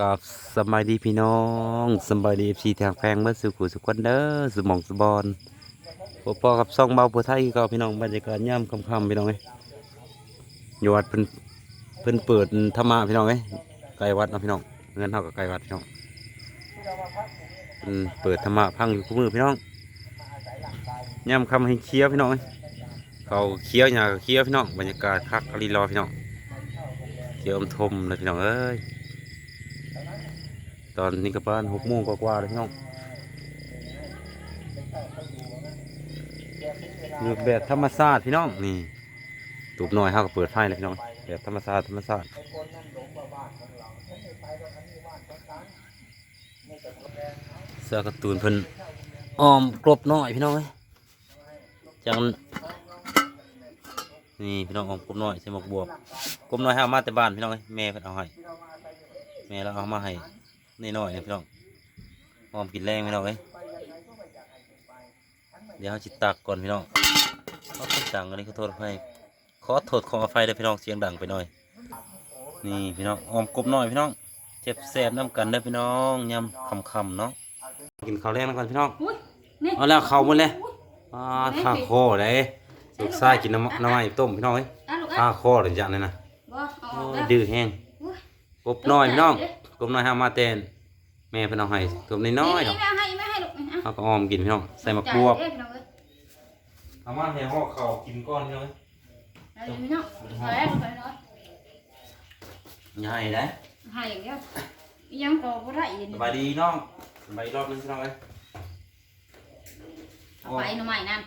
กับสบายดีพี่น้องสบายดีเอฟซีทางแฟงเมื่อสุขุสุขวันเด้อสมองสบอนพอปอกับซองเบาผัวไทยก็พี่น้องบรรยากาศย่ำคำๆพี่น้องเอ้ยอยู่วัดเพิ่นเพิ่นเปิดธรรมะพี่น้องเอ้ไกลวัดนะพี่น้องเงินเท่ากับไกลวัดพี่น้องเปิดธรรมะพังอยู่คู่มือพี่น้องย่ำคำให้เคี้ยวพี่น้องเอ้ยเขาเคี้ยวหยาก็เคี้ยวพี่น้องบรรยากาศคักอรีรอพี่น้องเคี้ยวอมทมเลยพี่น้องเอ้ย ตอนนี้ก็ประมาณหกโมงกว่าๆเลยพี่น้องอยู่แบบธรรมชาติพี่น้องนี่ตูบน้อยเขาก็เปิดไฟเลยพี่น้องแบบธรรมชาติธรรมชาติเสื้อการ์ตูนเพิ่นอ้อมกรบหน้อยพี่น้องเอ้ยจังนี่พี่น้องอ้อมกรบหน้อยใส่หมวกบวบกรบหน้อยให้เอามาแต่บ้านพี่น้องเอ้ยแม่เพิ่นเอาให้แม่เราเอามาให้ นี่น้อยๆนะพี่น้องหอมกินแรงพี่น้องเอ้ยเดี๋ยวเขาจิตักก่อนพี่น้องเขาเป็นดังอันนี้ขอโทษให้ขอโทษขออภัยด้วยพี่น้องเสียงดังไปหน่อย นี่พี่น้องหอมกบน้อยพี่น้องเจ็บแสบน้ำกันเด้อพี่น้องยำคำๆเนาะกินข้าวแรงแล้วกันพี่น้องอุ้ยนี่เอาแล้วเข้าวหมดเลยอ่าท่าคอเลยลูกชายกินน้ำน้ำไม้ต้มพี่น้องเอ้ยอะลูกท่าอะคอเลยจังเลยนะบ่เอาอโอ้อกยแล้วดื้อแห้งอุ้ยกบน้อยพี่น้อง กบน้อยห้ามาเต้นแม่เพิ่นเอาให้กบน้อยๆนี่เนาะไม่เอาให้ไม่ให้ลูกนี่อะเอาก็ออมกินพี่น้องใส่มะกรวบจ่ายเด้อพี่น้องเอ้ยเอามาให้ห่อข้าวกินก้อนพี่น้องเอาเลยพี่น้องเอาแล้วลูกไปน้อยอย่าให้ได้ให้อย่างเดียวอีหยังก็บ่ได้อีกสนี่บายดีน้องสบายรอบนึงพี่น้องเอ้ยเอาไปหน่อไม้นั่น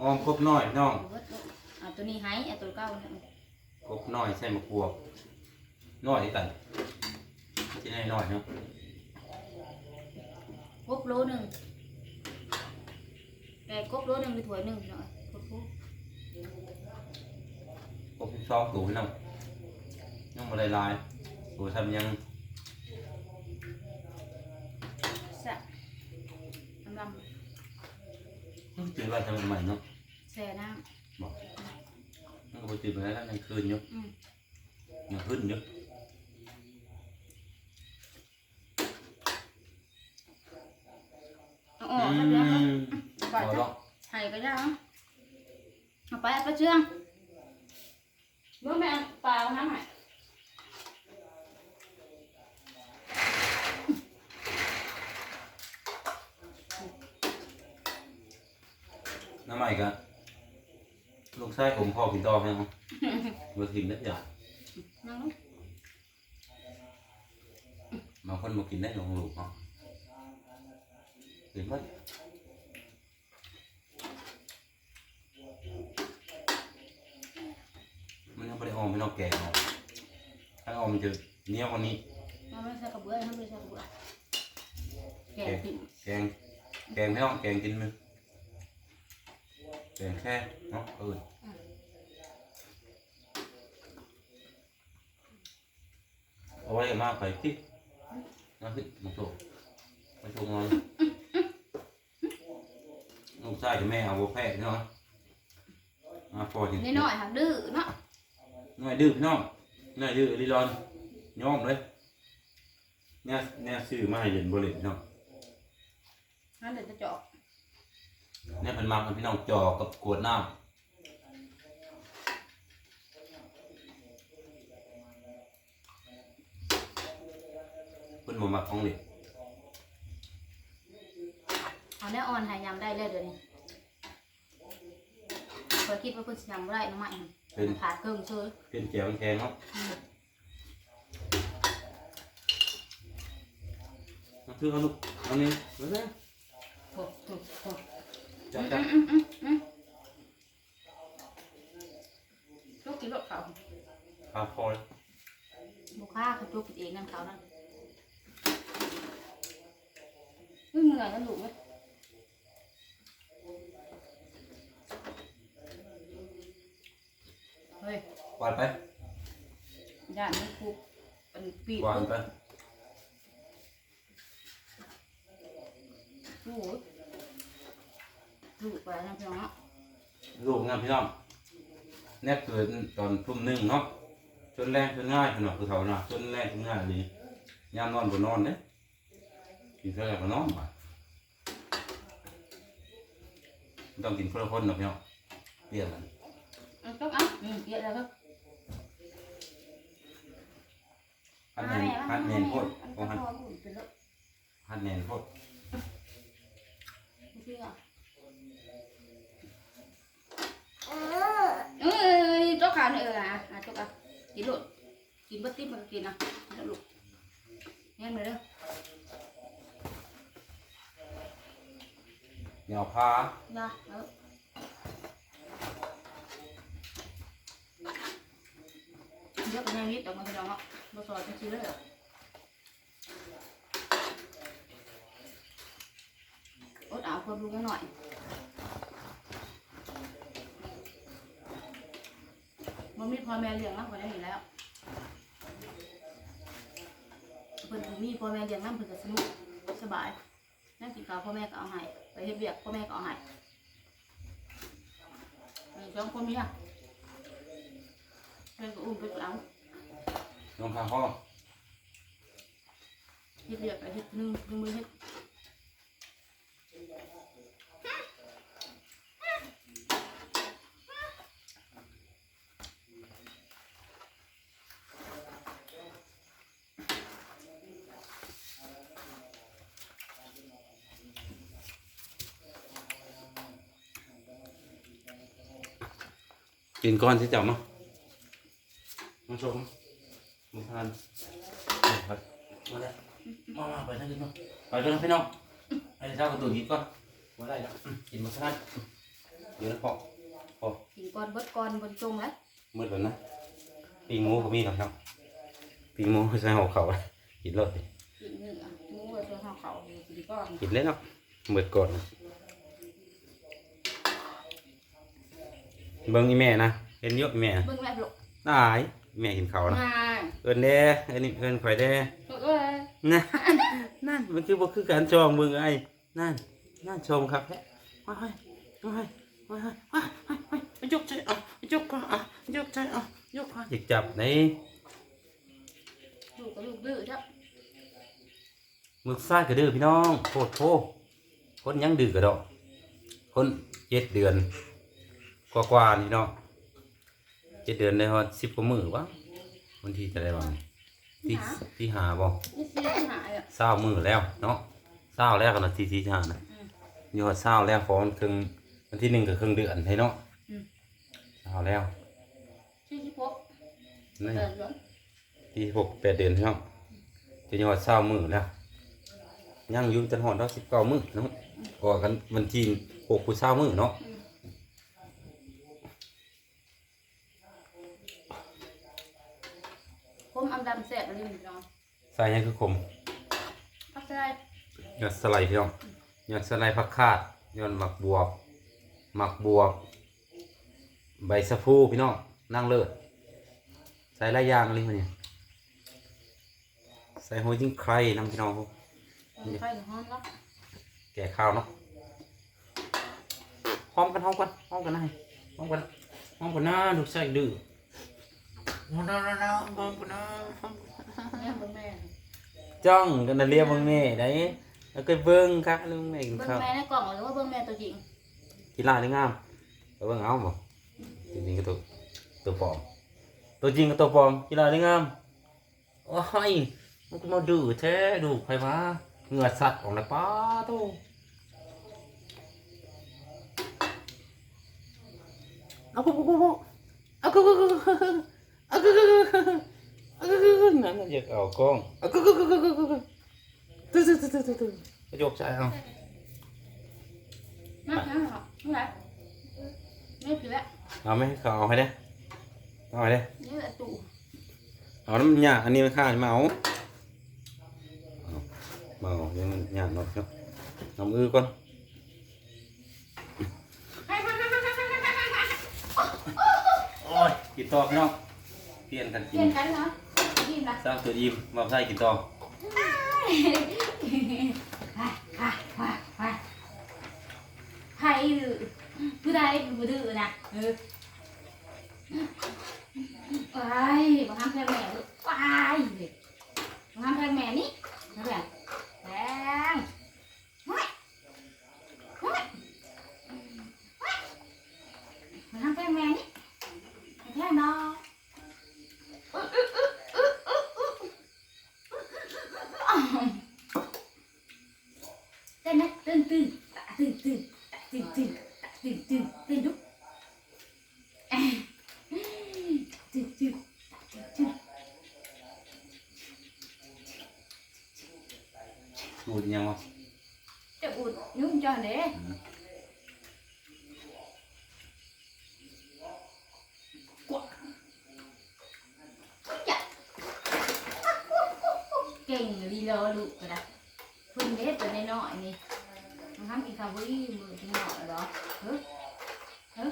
ออมครบน้อยพี่น้องเอาเบิดลูกเอาตัวนี้ให้เอาตัวเก่าเนี่ยครบน้อยใส่มะกรวบน้อยที่กัน ที่ให้น้อยเนาะกบโลหนึงแต่กบโลหนึงหรือถ้วยหนึงพี่น้องเอ้ยกบโลครบสองตัวพี่น้องยังมาลายลายตัวทำยังแซ่บกำลังตื่นว่าทำใหม่เนาะแช่น้บอกมันก็ไปตื่นมาแล้วในคืนเนาะำอืมยังขึ้นเนาะ อาออกอืแล้วเดี๋ยวเอามเอาไปเอาจ้ะละให้ก็ได้เอาเอาไปเอาไปเชื่องเมื่อแม่ปลาเอาน้ำให้น้ำใหม่กันลูกชายผมพ่อกินต่อให้เนาะมากินได้จ้ะนั่งลงบางคนมากินได้ลงลูกเนาะ กินไหมมันยังไม่ได้ออมไม่ต้องแกะออกถ้าออมมันจะเหนี้ยวกว่านี้เอาไม่ใส่กระเบื้องเอาไม่ใส่กระเบื้องแกะกินแกง แกงไม่ต้องแกงกินมึงแกงแค่เนาะเออเอาไว้มากไปที่นั่นคือมาโชว์มาโชว์งอน ลูกชายกับแม่เอาโบแพกเนาะมาพอจริงนิดหน่อยหักดื้อเนาะหน่อยดื้อพี่น้องหน่อยดื้อรีรอนยอมเลยเนี่ยเนี่ยซื้อมาให้เย็นบริเวณเนาะนั่นเดี๋ยวจะเจาะเนี่ยเป็นมักพี่น้องจอกับกวดน้ำเพิ่นบ่มักของเหล็ก เอาแน่ออนหายยำได้เลยเดี๋ยวนี้เคยคิดว่าเพิ่นสิยำบ่ได้น้ำใหม่เป็น ขาดเกิงเชยเป็นแก้วแข็งเนาะอืมเอาถือเอาลูกเอานี่มาเลยโถโถโถจับจับอืมอืมอืมลูกกินรถเขาขาคอยบุค่าเขาจุกกินเองนั่นเขานั่นไม่เหนื่อยกันดูไหมเฮ้ย ก วาดไปย่านนี้คุกเป็นปีกกวาดคุกไปโอ้โหลูกไปนะพี่น้องเนาะลูกงามพี่น้องเนี่ยเกิดตอนทุ่มหนึ่งเนาะจนแรงจนง่ายพี่น้องคือเท่าน่ะจนแรงจนง่ายดียามนอนบ่นอนเด้กินเท่าไหร่ก็นอนบ่ต้องกินคนละคนเนาะพี่น้องเรียกกัน ăn tốt ăn ừ vậy là thôi พัดแนนพัดแนนโคตรของพัดพัดแนนโคตร ừ tốt khá nữa à à tốt à chín lộn chín bất tím mà chín à đậu lụt nghe rồi đó เหนียวพา ra đó rất là nhanh biết đồng cái đồng ạ bao giờ cái chín nữa ốt áo không luôn cái loại มันมีพ่อแม่เลี้ยงมากกว่าได้อยู่แล้วเพิ่นมีพ่อแม่เลี้ยงน้ำเพิ่นก็สนุกสบายนั่งกินข้าวพ่อแม่ก็เอาให้ไปเฮ็ดเวียกพ่อแม่ก็เอาให้มีสองคนเมียเพิ่นก็อุ้มไปเอา น้องพาพ่อเฮ็ดเวียกไปเฮ็ดหนึงหนึงมือเฮ็ดกินก่อนสิเจ้ามามาชมมา ทานมาครับมาเลยมามาไปทางกินมาไปกันนะพี่น้องไอ้เจ้ากระตุ้นกินก่อนมาได้แล้วอืมกินมาทานเดี๋ยวนะพ่อพ่อกินก่อนเบิดก่อนบนจงแล้วมืดแล้วนะปีงหมูก็มีนะครับปีงหมูใส่ห่อเขาวกินเลยกินเนื้อหมูก็ตัวข้าวเขากินก่อนกินเลยเนาะมืดก่อนเบิ่งอีแม่นะเห็นเยอะอีแม่เบิ่งแม่ลูกตายอี แม่กินข้าวนะมาเอินเด้เอินเอินข่อยเด้ลูกเอ้ยนั่นนั่นมันคือบ่คือการชมมึงไอ้นั่นนั่นชมครับแท้ว้ายว้ายว้ายว้ายว้ายว้ายว้ายยกใจอะยกก่อนอะยกใจอะยกก่อนอยากจับในลูกก็ลูกดื้อจ้ะมึกซ้ายก็ดื้อพี่น้องโคตรโพคนยังดื้อกระดอกคนเจ็ดเดือน กว่ากว่าๆนี่เนาะเจ็ดเดือนได้ฮอดสิบกว่ามื้อวะวันที่จะได้บ้างที่ที่หาบ่นี่สิที่หายอะเศร้ามื้อแล้วเนาะเศร้าแล้วกันนะที่ที่หานะอืมยอดเศร้าแล้วฟอนครึ่งวันที่หนึ่งกับครึ่งเดือนให้เนาะอืมเศร้าแล้วชื่อที่พบนี่เดินหลงที่หกแปดเดือนพี่น้องจะยอดเศร้ามื้อแล้วยังอยู่จนหอดเราสิบเก้ามื้อเนาะก่อกันวันที่หกผู้เศร้ามื้อเนาะ ผมอำดำแสบอะไรนี่น้องใส่ยังคือขมพักใส่ยอดสไลด์พี่น้องยอดสไลด์ผักคาดยอดหมักบวบหมักบวบ ใบสะพูพี่น้องนั่งเลิศใส่หลายอย่างเลยมันเนี่ยใส่หัวจิ้งไครน้ำพี่น้องไฟห้อนแล้วแก่ข้าวเนาะพร้อมกันพร้อมกันพร้อมกันนะพร้อมกันพร้อมกันนะลูกชายดื้อพร้อมกันนะพร้อมกันนะแม่ เบิ่งแม่จ้องกันนะเรียกมึงแม่ได้แล้วก็เบิ้งครับลุงแม่กินเบิ่งข้าวแม่ในกล่องหรือว่าเบิ่งแม่ตัวจริงกีฬาได้งามเอาเบิ้งเอาบ่จริงๆก็ตัวตัวปลอมตัวจริงก็ตัวปลอมกีฬาได้งามโอ้ยมันก็มาดื้อแท้ดูใครมาเหงื่อสัตว์ออกเลยป้าโตเอาปุ๊บปุ๊บปุ๊บเอากุ๊กกุ๊กกุ๊กเอากุ๊กกุ๊ นั่นน่ะอยากเอากล้องเอากุ๊กกุ๊กกุ๊กกุ๊กกุ๊กกุ๊กตึ๊ดตึ๊ดตึ๊ดตึ๊ดตึ๊ดกระจกใจเอามาหาหรอเมื่อไหร่ไม่ผิดแล้วเอาไหมเขาเอาให้ได้เอาให้ได้นี่แหละตู่เอาน้ำยาอันนี้มันข้ามาเอาเอามาเอาเดี๋ยวมันยาหน่อยเนาะน้ำอื้อก่อนโอ้ยกินต่อพี่น้องเปลี่ยนกันเปกิลี่นยนกันนะดี นะสร้างตัวอิ่มมาใส่กินต่อไปไปไปไปใครดื้อผู้ใดผู้ดื้อนะเออไปบังคับแค่แม่ลูกไปเลยไป Từ từ từ đúc à. Từ từ Ụt nhau không? Để ụt, nếu không cho để ừ. Kênh đi lo đụ rồi đó. Phương hết rồi đây nội này nó hắm cái với mười cái nọ ở đó. Hứ? Hứ?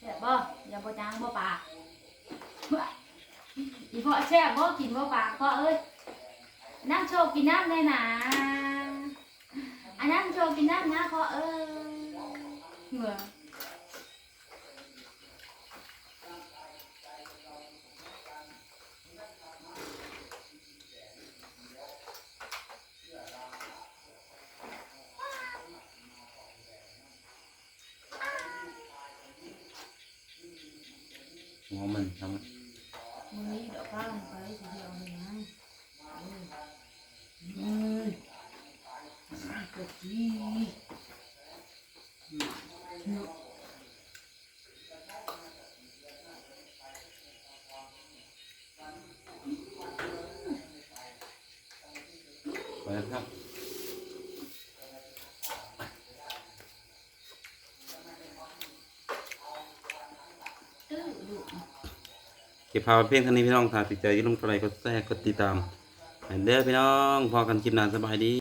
Đẹp bơ, giờ bơ trắng bơ bạc. Ý vợ xe bơ kín bơ bạc vợ ơi. Nam cho kì nam đây nè. À nam cho kì nam nhá vợ ơi người ngô mình xong rồi mình đậu ไปแล้วครับเก็บภาพเพียงเท่านี้พี่น้องถ้าติดใจอยิ่าลืมกดไลค์กดแชร์กดติดตามให้เด้อพี่น้องพอกันคลิปหน้าสบายดี